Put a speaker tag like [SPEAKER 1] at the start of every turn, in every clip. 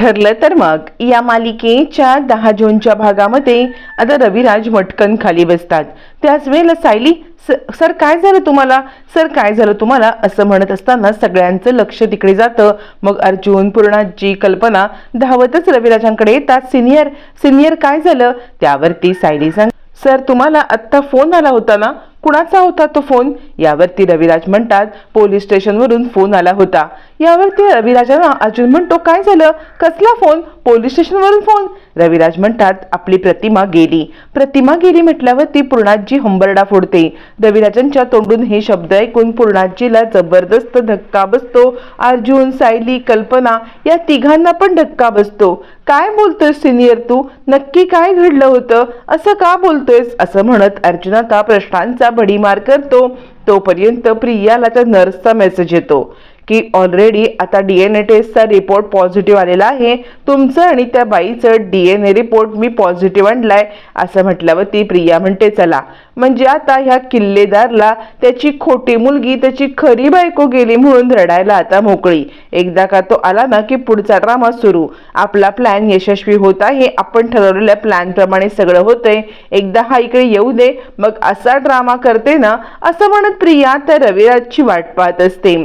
[SPEAKER 1] ठरलं तर मग. या मालिकेच्या दहा जूनच्या भागामध्ये आता रविराज मटकन खाली बसतात. त्याच वेळेला सायली "स- सर काय झालं तुम्हाला? सर काय झालं तुम्हाला? असं म्हणत असताना सगळ्यांचं लक्ष तिकडे जातं. मग अर्जुन पूर्णाजी कल्पना धावतच रविराजांकडे येतात. सिनियर सिनियर काय झालं? त्यावरती सायली सांग सर तुम्हाला आत्ता फोन आला होता ना? कुणाचा होता तो फोन? यावरती रविराज म्हणतात पोलीस स्टेशनवरून फोन आला होता. यावरती रविराजांना अर्जुन म्हणतो काय झालं? कसला फोन पोलीस स्टेशनवरून फोन रविराज म्हणतात आपली प्रतिमा गेली. प्रतिमा गेली म्हटल्यावरती पूर्णाजी हंबरडा फोडते. रविराजांच्या तोंडून हे शब्द ऐकून पूर्णाजीला जबरदस्त धक्का बसतो. अर्जुन सायली कल्पना या तिघांना पण धक्का बसतो. काय बोलतोय सिनियर तू? नक्की काय घडलं होतं? असं का बोलतोयस? असं म्हणत अर्जुन आता प्रश्नांचा भडीमार करतो. तोपर्यंत प्रियाला त्या नर्सचा मेसेज येतो. की ऑलरेडी आता डी एन ए टेस्टचा रिपोर्ट पॉझिटिव्ह आलेला आहे. तुमचं आणि त्या बाईचं डी एन ए रिपोर्ट मी पॉझिटिव्ह आणलाय असं म्हटल्यावर ती प्रिया म्हणते चला. म्हणजे आता ह्या किल्लेदारला त्याची खोटी मुलगी त्याची खरी बायको गेली म्हणून रडायला आता मोकळी. एकदा का तो आला ना की पुढचा ड्रामा सुरू. आपला प्लॅन यशस्वी होत आहे. आपण ठरवलेल्या प्लॅनप्रमाणे सगळं होतंय. एकदा हा इकडे येऊ दे. मग असा ड्रामा करते ना असं म्हणत प्रिया त्या रविराजची वाट पाहत असते.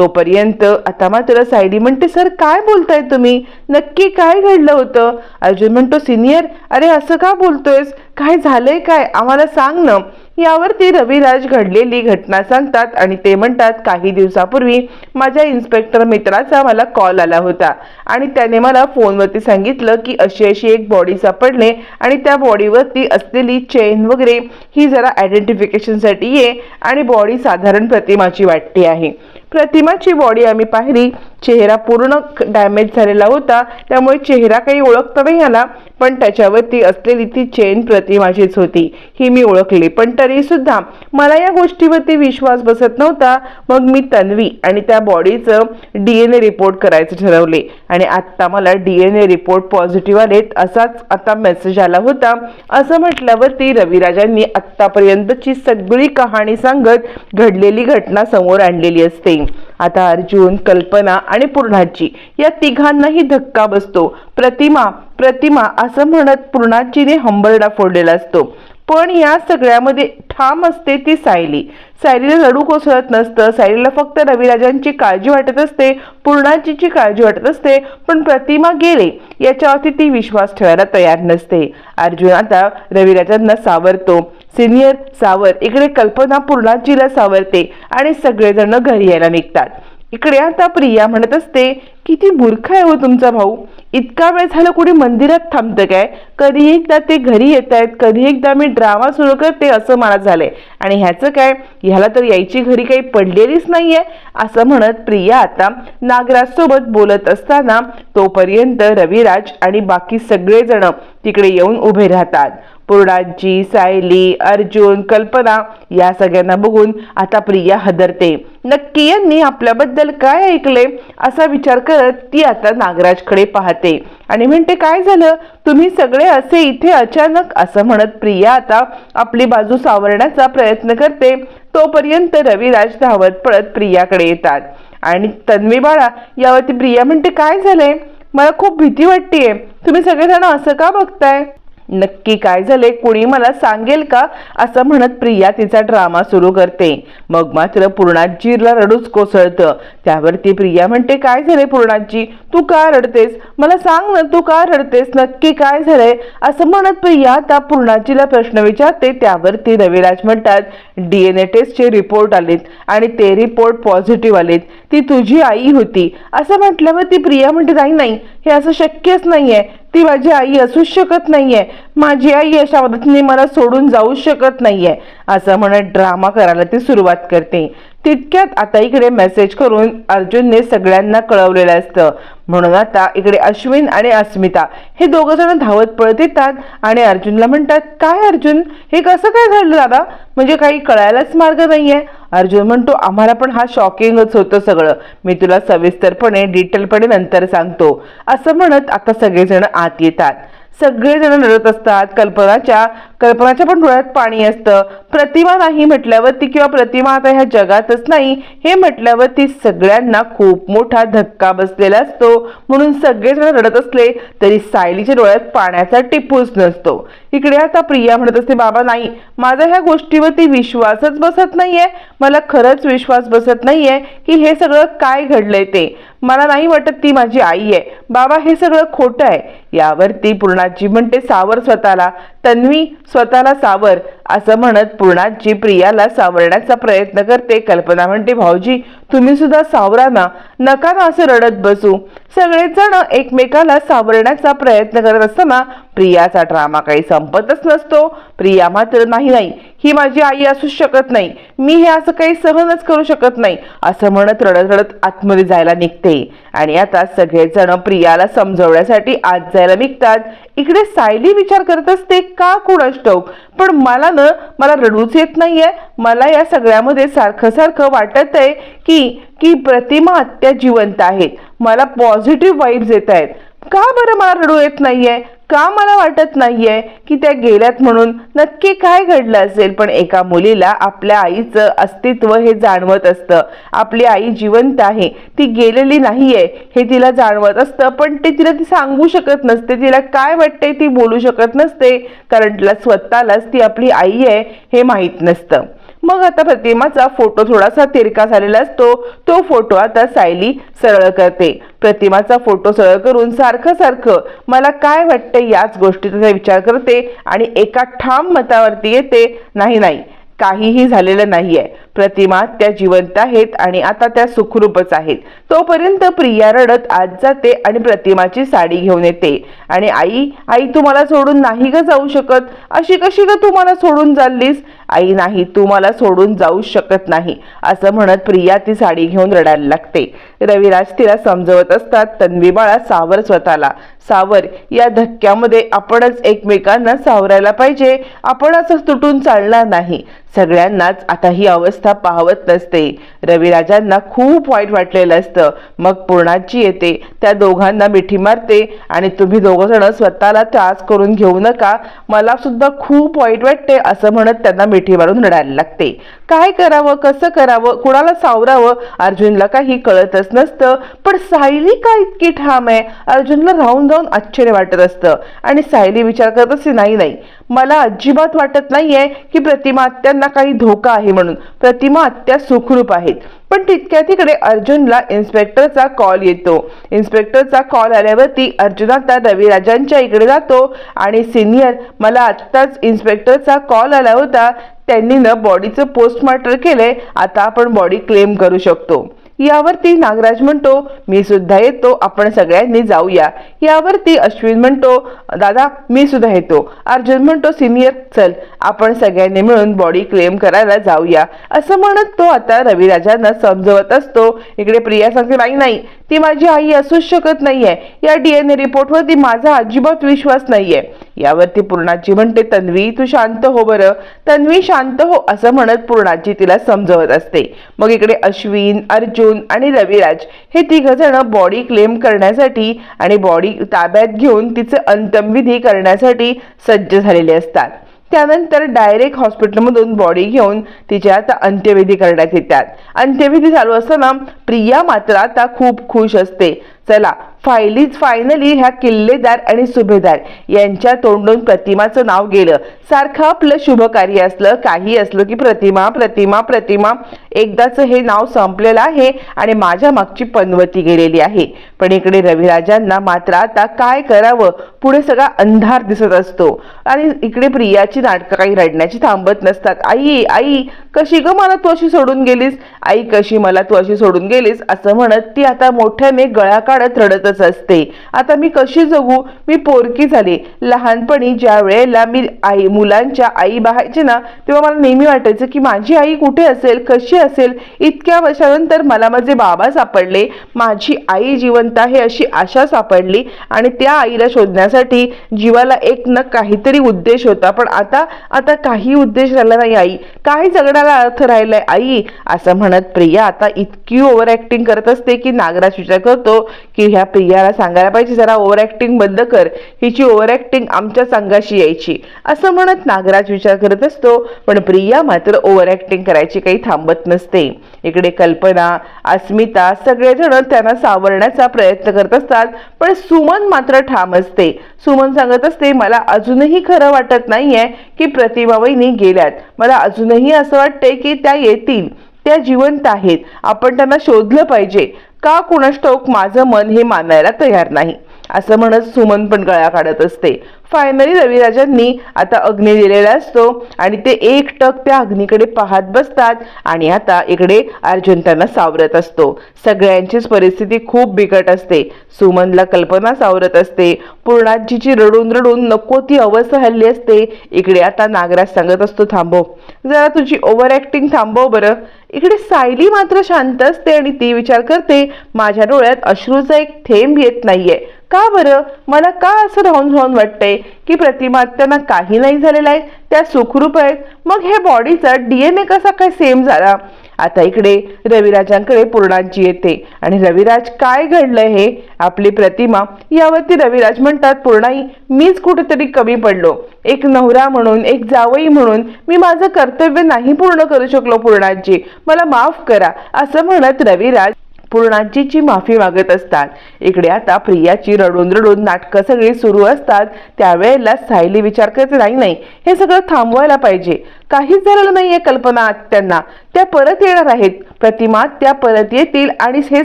[SPEAKER 1] तोपर्यंत आता मात्र सायली म्हणते सर काय बोलताय तुम्ही? नक्की काय घडलं होतं? अर्जुन म्हणतो सिनियर अरे असं का बोलतोयस? काय झालंय काय? आम्हाला सांग ना. यावरती रविराज घडलेली घटना सांगतात आणि ते म्हणतात काही दिवसापूर्वी माझ्या इन्स्पेक्टर मित्राचा मला कॉल आला होता आणि त्याने मला फोनवरती सांगितलं की अशी अशी एक बॉडी सापडले आणि त्या बॉडीवरती असलेली चेन वगैरे ही जरा आयडेंटिफिकेशनसाठी ये आणि बॉडी साधारण प्रतिमाची वाटते आहे. प्रतिमाची बॉडी आम्ही पाहिली. चेहरा पूर्ण डॅमेज झालेला होता. त्यामुळे चेहरा काही ओळखता नाही आला पण त्याच्यावरती असलेली ती चेन प्रतिमाचीच होती. ही मी ओळखली पण तरी सुद्धा मला या गोष्टीवरती विश्वास बसत नव्हता. मग मी तन्वी आणि त्या बॉडीचं डी एन ए रिपोर्ट करायचं ठरवले. आणि आत्ता मला D N A report positive आलेत असाच आता मेसेज आला होता. असं म्हटल्यावरती रविराजांनी आत्तापर्यंतची सगळी कहाणी सांगत घडलेली घटना समोर आणलेली असते. आता अर्जुन कल्पना आणि पूर्णाजी या तिघांनाही धक्का बसतो. प्रतिमा प्रतिमा असं म्हणत पूर्णाजीने हंबरडा फोडलेला असतो. पण या सगळ्यामध्ये ठाम असते ती सायली. सायलीला रडू कोसळत नसतं. सायलीला फक्त रविराजांची काळजी वाटत असते पूर्णाजीची काळजी वाटत असते पण प्रतिमा गेले. याच्यावरती ती विश्वास ठेवायला तयार नसते. अर्जुन आता रविराजांना सावरतो. सिनियर सावर. इकडे कल्पना पूर्णाजीला सावरते आणि सगळेजण घरी यायला निघतात. इकडे आता प्रिया म्हणत असते किती मूर्ख आहे हो तुमचा भाऊ? इतका वेळ झाला कुठे मंदिरात थांबतं काय? कधी एकदा ते घरी येत आहेत कधी एकदा मी ड्रामा सुरू करते असं मला झालंय. आणि ह्याचं काय? ह्याला तर यायची घरी काही पडलेलीच नाहीये. असं म्हणत प्रिया आता नागराज सोबत बोलत असताना तोपर्यंत रविराज आणि बाकी सगळेजण तिकडे येऊन उभे राहतात. पूर्णाजी सायली अर्जुन कल्पना या सगळ्यांना बघून आता प्रिया हदरते. नक्की यांनी आपल्याबद्दल काय ऐकले असा विचार करत ती आता नागराजकडे पाहते. आणि म्हणते काय झालं? तुम्ही सगळे असे इथे अचानक असं म्हणत प्रिया आता आपली बाजू सावरण्याचा प्रयत्न करते. तोपर्यंत रविराज धावत पळत प्रियाकडे येतात. आणि तन्वी बाळा यावरती प्रिया म्हणते काय झालंय? मला खूप भीती वाटतेय. तुम्ही सगळेजण असं का बघताय? नक्की काय झाले कुणी मला सांगेल का? असं म्हणत प्रिया तिचा ड्रामा सुरू करते. मग मात्र पूर्णाजीला रडूच कोसळतं. त्यावरती प्रिया म्हणते काय झाले पूर्णाजी तू का रडतेस? मला सांग ना तू का रडतेस? नक्की काय झालंय? असं म्हणत प्रिया त्या पूर्णाजीला प्रश्न विचारते. त्यावरती रविराज म्हणतात डी एन ए टेस्टचे रिपोर्ट आलेत आणि ते रिपोर्ट पॉझिटिव्ह आलेत. ती तुझी आई होती. असं म्हटल्यावर ती प्रिया म्हणते नाही नाही. हे असं शक्यच नाहीये. ती माझी आई असूच शकत नाहीये. माझी आई अशा पद्धतीने मला सोडून जाऊ शकत नाहीये. असं म्हणत ड्रामा करायला ती सुरुवात करते. तितक्यात आता इकडे मेसेज करून अर्जुनने सगळ्यांना कळवलेलं असतं. म्हणून आता इकडे अश्विन आणि अस्मिता हे दोघं जण धावत पळत येतात आणि अर्जुनला म्हणतात काय अर्जुन? हे कसं काय झालं दादा? म्हणजे काही कळायलाच मार्ग नाहीये. अर्जुन म्हणतो आम्हाला पण हा शॉकिंगच होतं सगळं. मी तुला सविस्तरपणे डिटेलपणे नंतर सांगतो. असं म्हणत आता सगळेजण आत येतात. सगळेजण रडत असतात. कल्पनाच्या कल्पनाच्या पण डोळ्यात पाणी असतं. प्रतिमा नाही म्हटल्यावरती किंवा प्रतिमा आता ह्या जगातच नाही हे म्हटल्यावरती सगळ्यांना खूप मोठा धक्का बसलेला असतो. म्हणून सगळेजण रडत असले तरी सायलीच्या डोळ्यात पाण्याचा टिपूस नसतो. इकडे आता प्रिया म्हणत असते बाबा नाही माझा ह्या गोष्टीवरती विश्वासच बसत नाहीये. मला खरंच विश्वास बसत नाहीये की हे सगळं काय घडलंय ते. मला नाही वाटत ती माझी आई आहे. बाबा हे सगळं खोटं आहे. यावरती पूर्णाजी म्हणते सावर स्वतःला. तन्वी स्वतःला सावर. असं म्हणत पूर्णाजी प्रियाला सावरण्याचा प्रयत्न करते. कल्पना म्हणते भाऊजी तुम्ही सुद्धा सावरा ना. नका ना असं रडत बसू. सगळेच जण एकमेकाला सावरण्याचा प्रयत्न करत असताना प्रियाचा ड्रामा काही संपतच नसतो. प्रिया मात्र नाही नाही. ही माझी आई असू शकत नाही. मी हे असं काही सहनच करू शकत नाही. असं म्हणत रडत रडत आतमध्ये जायला निघते. आणि आता सगळेजण प्रियाला समजवण्यासाठी आत जायला निघतात. इकडे सायली विचार करत असते का कुणास ठाऊक? पण मला असल्यानं मला रडूच येत नाहीये. मला या सगळ्यामध्ये सारखं सारखं वाटत आहे की की प्रतिमा त्या जिवंत आहेत. मला पॉझिटिव्ह वाईब्स येत आहेत का बरं मला रडू येत नाहीये? का मला वाटत नाहीये की त्या गेल्यात म्हणून नक्की काय घडलं असेल? पण एका मुलीला आपल्या आईचं अस्तित्व हे जाणवत असतं. आपली आई जिवंत आहे. ती गेलेली नाहीये हे तिला जाणवत असतं. पण ते तिला ती सांगू शकत नसते. तिला काय वाटते ती बोलू शकत नसते. कारण तिला स्वतःलाच ती आपली आई आहे हे माहीत नसतं. मग आता प्रतिमाचा फोटो थोडासा तिरका झालेला असतो. तो फोटो आता सायली सरळ करते. प्रतिमाचा फोटो सरळ करून सारखं सारखं मला काय वाटतं याच गोष्टीचा विचार करते आणि एका ठाम मतावरती येते. नाही नाही. काहीही झालेलं नाहीये. प्रतिमा त्या जिवंत आहेत आणि आता त्या सुखरूपच आहेत. तोपर्यंत प्रिया रडत आत जाते आणि प्रतिमाची साडी घेऊन येते. आणि आई आई तुम्हाला सोडून नाही ग जाऊ शकत. अशी कशी ग तू मला सोडून चाललीस? आई नाही तू मला सोडून जाऊ शकत नाही. असं म्हणत प्रिया ती साडी घेऊन रडायला लागते. रविराज तिला समजवत असतात. तन्वी बाळा सावर स्वतःला. सावर. या धक्क्यामध्ये आपणच एकमेकांना सावरायला पाहिजे. आपण असंच तुटून चालणार नाही. सगळ्यांनाच आता ही अवस्था पाहवत नसते. रविराजांना खूप वाईट वाटलेलं असतं. मग पूर्णाची येते. त्या दोघांना मिठी मारते. आणि तुम्ही दोघंजण स्वतःला त्रास करून घेऊ नका. मला सुद्धा खूप वाईट वाटते असं म्हणत त्यांना मिठी मारून रडायला लागते. काय करावं कसं करावं कुणाला सावरावं अर्जुनला काही कळतच नसतं. पण सायली का इतकी ठाम आहे? अर्जुनला राहून जाऊन आश्चर्य वाटत असतं. आणि सायली विचार करत असे नाही नाही मला अजिबात वाटत नाहीये की प्रतिमा आत्यांना काही धोका आहे म्हणून. प्रतिमा आत्या सुखरूप आहेत. पण तितक्या तिकडे अर्जुनला इन्स्पेक्टरचा कॉल येतो. इन्स्पेक्टरचा कॉल आल्यावरती अर्जुन आता रविराजांच्या इकडे जातो आणि सिनियर मला आत्ताच इन्स्पेक्टरचा कॉल आला होता. त्यांनी ना बॉडीचं पोस्टमार्टम केलंय. आता आपण बॉडी क्लेम करू शकतो. यावरती नागराज म्हणतो मी सुद्धा येतो आपण सगळ्यांनी जाऊया. यावरती अश्विन म्हणतो दादा मी सुद्धा येतो. अर्जुन म्हणतो सिनियर चल आपण सगळ्यांनी मिळून बॉडी क्लेम करायला जाऊया. असं म्हणत तो आता रविराजांना समजवत असतो. इकडे प्रिया सांगते नाही नाही ती माझी आई असूच शकत नाहीये. या डीएनए रिपोर्टवरती माझा अजिबात विश्वास नाहीये. यावरती पूर्णाची म्हणते तन्वी तू शांत हो बरं. तन्वी शांत हो असं म्हणत पूर्णाची तिला समजवत असते. मग इकडे अश्विन अर्जुन आणि रविराज हे तिघ जण बॉडी क्लेम करण्यासाठी आणि बॉडी ताब्यात घेऊन तिचे अंतमविधी करण्यासाठी सज्ज झालेले असतात. त्यानंतर डायरेक्ट हॉस्पिटलमधून बॉडी घेऊन तिच्या आता अंत्यविधी करण्यात येतात. अंत्यविधी चालू असताना प्रिया मात्र आता खूप खुश असते. चला फायलीज फायनली ह्या किल्लेदार आणि सुभेदार यांच्या तोंडून प्रतिमाचं नाव गेलं. सारखं आपलं शुभ कार्य असलं काही असलं की प्रतिमा प्रतिमा प्रतिमा. एकदाचं हे नाव संपलेलं आहे आणि माझ्या मागची पनवती गेलेली आहे. पण इकडे रविराजांना मात्र आता काय करावं? पुढे सगळा अंधार दिसत असतो. आणि इकडे प्रियाची नाटकं काही रडण्याची थांबत नसतात. आई आई कशी ग मला तू अशी सोडून गेलीस? आई कशी मला तू अशी सोडून गेलीस? असं म्हणत ती आता मोठ्याने गळा काढत रडत रडतच असते. आता मी कशी जगू? मी पोरकी झाली. लहानपणी ज्या वेळेला मी आई मुलांच्या आई बाहायचे ना तेव्हा मला नेहमी वाटायचं की माझी आई कुठे असेल कशी असेल? इतक्या वर्षानंतर मला माझे बाबा सापडले. माझी आई जिवंत आहे अशी आशा सापडली आणि त्या आईला शोधण्यासाठी जीवाला एक न काहीतरी उद्देश होता. पण आता आता काही उद्देश राहिला नाही आई. काही जगण्याला अर्थ राहिलाय आई? असं म्हणत प्रिया आता इतकी ओव्हर ऍक्टिंग करत असते की नागराज विचार करतो की ह्या प्रियाला सांगायला पाहिजे जरा ओव्हर ऍक्टिंग बंद कर. हिची ओव्हर ऍक्टिंग आमच्या संघाशी यायची. असं म्हणत नागराज विचार करत असतो पण प्रिया मात्र ओव्हर ऍक्टिंग करायची काही थांबत नसते. इकडे कल्पना अस्मिता सगळेजण त्यांना सावरण्याचा प्रयत्न करत असतात पण सुमन मात्र ठाम असते. सुमन सांगत असते मला अजूनही खरं वाटत नाहीये की प्रतिभा वहिनी गेल्यात. मला अजूनही असं वाटतंय की त्या येतील. त्या जिवंत आहेत. आपण त्यांना शोधलं पाहिजे. का कुणास ठाऊक माझं मन हे मानायला तयार नाही. असं म्हणत सुमन पण गळा काढत असते. फायनली रविराजांनी आता अग्नी दिलेला असतो आणि ते एक टक त्या अग्नीकडे पाहत बसतात आणि आता इकडे अर्जुन त्यांना सावरत असतो. सगळ्यांचीच परिस्थिती खूप बिकट असते. सुमनला कल्पना सावरत असते. पूर्णाजीची रडून रडून नको ती अवस्था हल्ली असते. इकडे आता नागराज सांगत असतो थांबव. जरा तुझी ओव्हर ऍक्टिंग थांबव बरं. इकडे सायली मात्र शांत असते आणि ती विचार करते माझ्या डोळ्यात अश्रूचा एक थेंब येत नाहीये. का बरं? मला का असं राहून राहून वाटतंय की प्रतिमा त्यांना काही नाही झालेलं आहे त्या सुखरूप आहेत. मग हे बॉडीचा डीएनए कसा काय सेम झाला? आता इकडे रविराजांकडे पूर्णाजी येते. आणि रविराज काय घडलंय हे? आपली प्रतिमा यावरती रविराज म्हणतात पूर्णाई मीच कुठेतरी कमी पडलो. एक नवरा म्हणून एक जावई म्हणून मी माझं कर्तव्य नाही पूर्ण करू शकलो पूर्णाजी मला माफ करा असं म्हणत रविराज पूर्णाजीची माफी मागत असतात. इकडे आता प्रियाची रडून रडून नाटकं सगळी सुरू असतात. त्यावेळेला सायली विचार करते नाही नाही हे सगळं थांबवायला पाहिजे. काहीच झालेलं नाहीये कल्पना त्यांना त्या परत येणार आहेत. प्रतिमा त्या परत येतील आणि हे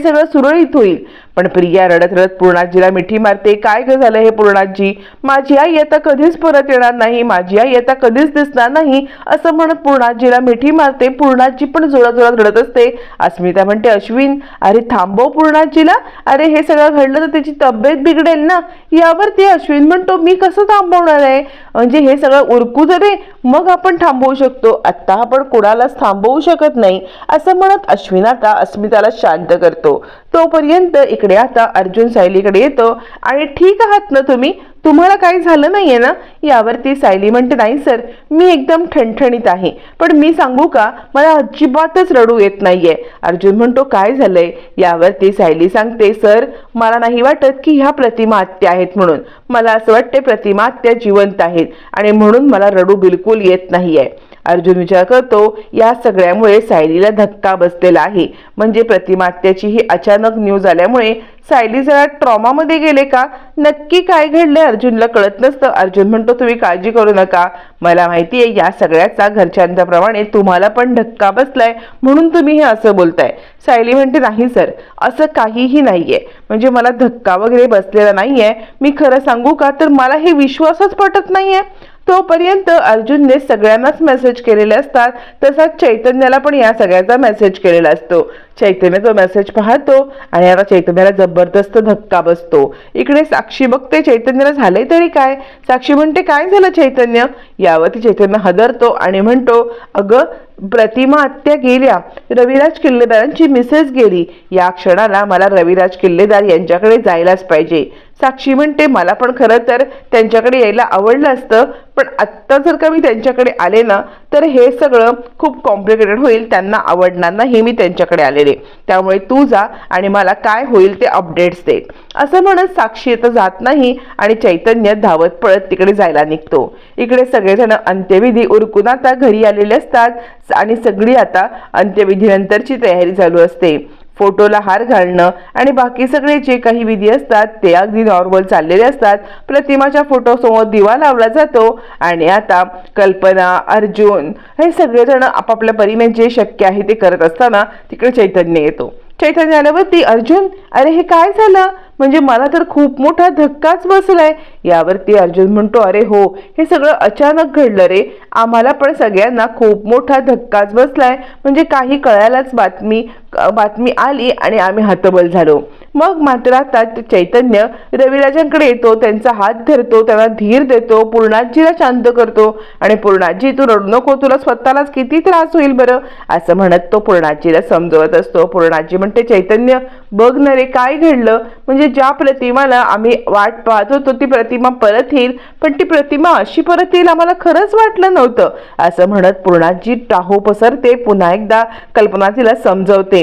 [SPEAKER 1] सगळं सुरळीत होईल. पण प्रिया रडत रडत पूर्णाजीला मिठी मारते काय ग झालं हे पूर्णाजी? माझी आई आता कधीच परत येणार नाही माझी आई आता कधीच दिसणार नाही असं म्हणत पूर्णाजीला मिठी मारते. पूर्णाजी पण जोरात जोरात रडत असते. अस्मिता म्हणते अश्विन अरे थांबव पूर्णाजीला. अरे हे सगळं घडलं तर त्याची तब्येत बिघडेल ना. यावर ते अश्विन म्हणतो मी कसं थांबवणार आहे? म्हणजे हे सगळं उरकू दे मग आपण थांबवू शकतो. आत्ता आपण कुणालाच थांबवू शकत नाही. असं म्हणत अश्विन आता अस्मिताला शांत करतो. तोपर्यंत इकडे आता अर्जुन सायलीकडे येतो. आणि ठीक आहात ना तुम्ही? तुम्हाला काही झालं नाहीये ना? यावरती सायली म्हणते नाही सर मी एकदम ठणठणीत आहे. पण मी सांगू का? मला अजिबातच रडू येत नाहीये. अर्जुन म्हणतो काय झालंय? यावरती सायली सांगते सर मला नाही वाटत की ह्या प्रतिमा आत्या आहेत म्हणून. मला असं वाटते प्रतिमा आत्या जिवंत आहेत आणि म्हणून मला रडू बिलकुल येत नाहीये. अर्जुन विचार करतो या सगळ्यामुळे सायलीला धक्का बसलेला आहे. म्हणजे प्रतिमात्याची ही अचानक न्यूज आल्यामुळे सायली जरा ट्रॉमामध्ये गेले का? नक्की काय घडले अर्जुनला कळत नसतं. अर्जुन म्हणतो तुम्ही काळजी करू नका. मला माहिती आहे या सगळ्याचा घरच्यांच्याप्रमाणे तुम्हाला पण धक्का बसलाय म्हणून तुम्ही हे असं बोलताय. सायली म्हणते नाही सर असं काहीही नाहीये. म्हणजे मला धक्का वगैरे बसलेला नाहीये. मी खरं सांगू का? तर मला हे विश्वासच पटत नाहीये. तोपर्यंत अर्जुनने सगळ्यांनाच मेसेज केलेले असतात. तसाच चैतन्याला पण या सगळ्याचा मेसेज केलेला असतो. चैतन्य तो मेसेज पाहतो आणि आता चैतन्याला जबरदस्त धक्का बसतो. इकडे साक्षी बघते चैतन्याला झालंय तरी काय? साक्षी म्हणते काय झालं चैतन्य? यावरती चैतन्य हदरतो आणि म्हणतो अगं प्रतिमा आत्या गेल्या रविराज किल्लेदारांची मिसेस गेली. या क्षणाला मला रविराज किल्लेदार यांच्याकडे जायलाच पाहिजे. साक्षी म्हणते मला पण खरं तर त्यांच्याकडे यायला आवडलं असतं पण आत्ता जर का मी त्यांच्याकडे आले ना तर हे सगळं खूप कॉम्प्लिकेटेड होईल. त्यांना आवडणार नाही मी त्यांच्याकडे आले आलेले त्यामुळे तू जा आणि मला काय होईल ते अपडेट्स दे. असं म्हणत साक्षी येतं जात नाही आणि चैतन्य धावत पळत तिकडे जायला निघतो. इकडे सगळेजण अंत्यविधी उरकून आता घरी आलेले असतात आणि सगळी आता अंत्यविधीनंतरची तयारी चालू असते. फोटोला हार घालणं आणि बाकी सगळे जे काही विधी असतात ते अगदी नॉर्मल चाललेले असतात. प्रतिमाच्या फोटोसमोर दिवा लावला जातो आणि आता कल्पना अर्जुन हे सगळेजण आपापल्या परीने जे शक्य आहे ते करत असताना तिकडे चैतन्य येतो. चैतन्य आल्यावरती अर्जुन अरे हे काय झालं? म्हणजे मला तर खूप मोठा धक्काच बसलाय. यावरती अर्जुन म्हणतो अरे हो हे सगळं अचानक घडलं रे. आम्हाला पण सगळ्यांना खूप मोठा धक्काच बसलाय. म्हणजे काही कळायलाच बातमी बातमी आली आणि आम्ही हतबल झालो. मग मात्र आता ते चैतन्य रविराजांकडे येतो त्यांचा हात धरतो त्यांना धीर देतो पूर्णाजीला शांत करतो आणि पूर्णाजी तू रडू नको तुला स्वतःलाच किती त्रास होईल बरं? असं म्हणत तो पूर्णाजीला समजवत असतो. पूर्णाजी म्हणते चैतन्य बघ न रे काय घडलं? म्हणजे ज्या प्रतिमाला आम्ही वाट पाहत होतो ती प्रतिमा परत येईल पण ती प्रतिमा अशी परत येईल आम्हाला खरंच वाटलं नव्हतं. असं म्हणत पूर्णाजी टाहो पसरते पुन्हा एकदा कल्पना तिला समजवते.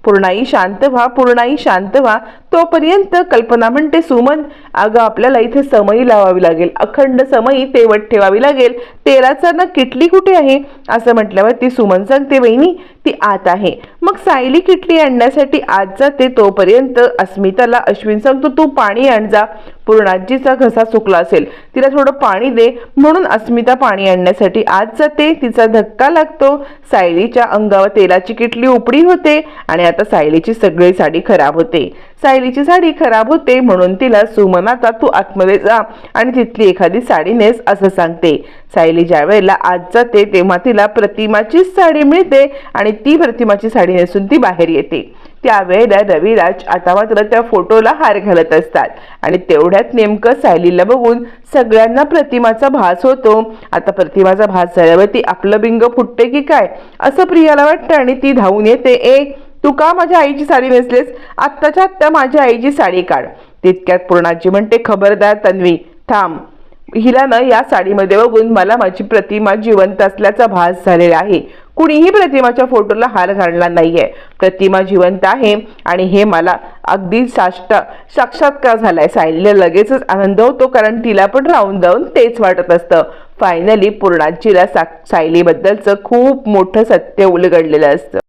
[SPEAKER 1] पूर्णाई शांत व्हा पूर्णाई शांत व्हा. तोपर्यंत कल्पना म्हणते सुमन अगं आपल्याला इथे समई लावावी लागेल. अखंड समयी तेवट ठेवावी लागेल. तेलाचा ना किटली कुठे आहे? असं म्हटल्यावर ती सुमन सांगते वहिनी ती आत आहे. मग सायली किटली आणण्यासाठी आत जाते. तोपर्यंत अस्मिताला अश्विन सांगतो तू पाणी आण जा. पूर्णाजीचा घसा सुकला असेल. तिला थोडं पाणी दे. म्हणून अस्मिता पाणी आणण्यासाठी आत जाते. तिचा धक्का लागतो. सायलीच्या अंगावर तेलाची किटली उपडी होते आणि आता सायलीची सगळी साडी खराब होते. सायलीची साडी खराब होते म्हणून तिला सुमनाचा तू आतमध्ये जा आणि तिथली एखादी साडी नेस असं सांगते. सायली ज्या वेळेला आज जाते तेव्हा तिला प्रतिमाचीच साडी मिळते आणि ती प्रतिमाची साडी नेसून ती बाहेर येते. त्यावेळेला रविराज आता मात्र त्या फोटोला हार घालत असतात आणि तेवढ्यात नेमकं सायलीला बघून सगळ्यांना प्रतिमाचा भास होतो. आता प्रतिमाचा भास झाल्यावर ती आपलं बिंग फुटते की काय? असं प्रियाला वाटतं आणि ती धावून येते. ए तू का माझ्या आईची साडी नेसलेस आत्ताच्या आत्ता माझ्या आईची साडी काढ. तितक्यात पूर्णाजी म्हणते खबरदार तन्वी थांब. हिला ना या साडीमध्ये बघून मला माझी प्रतिमा जिवंत असल्याचा भास झालेला आहे. कुणीही प्रतिमाच्या फोटोला हार घालणार नाहीये. प्रतिमा जिवंत आहे आणि हे मला अगदी साष्ट साक्षात्कार झालाय सायलीला लगेचच आनंद होतो कारण तिला पण राहून जाऊन तेच वाटत असतं. फायनली पूर्णाजीला सा सायलीबद्दलचं खूप मोठं सत्य उलगडलेलं असतं.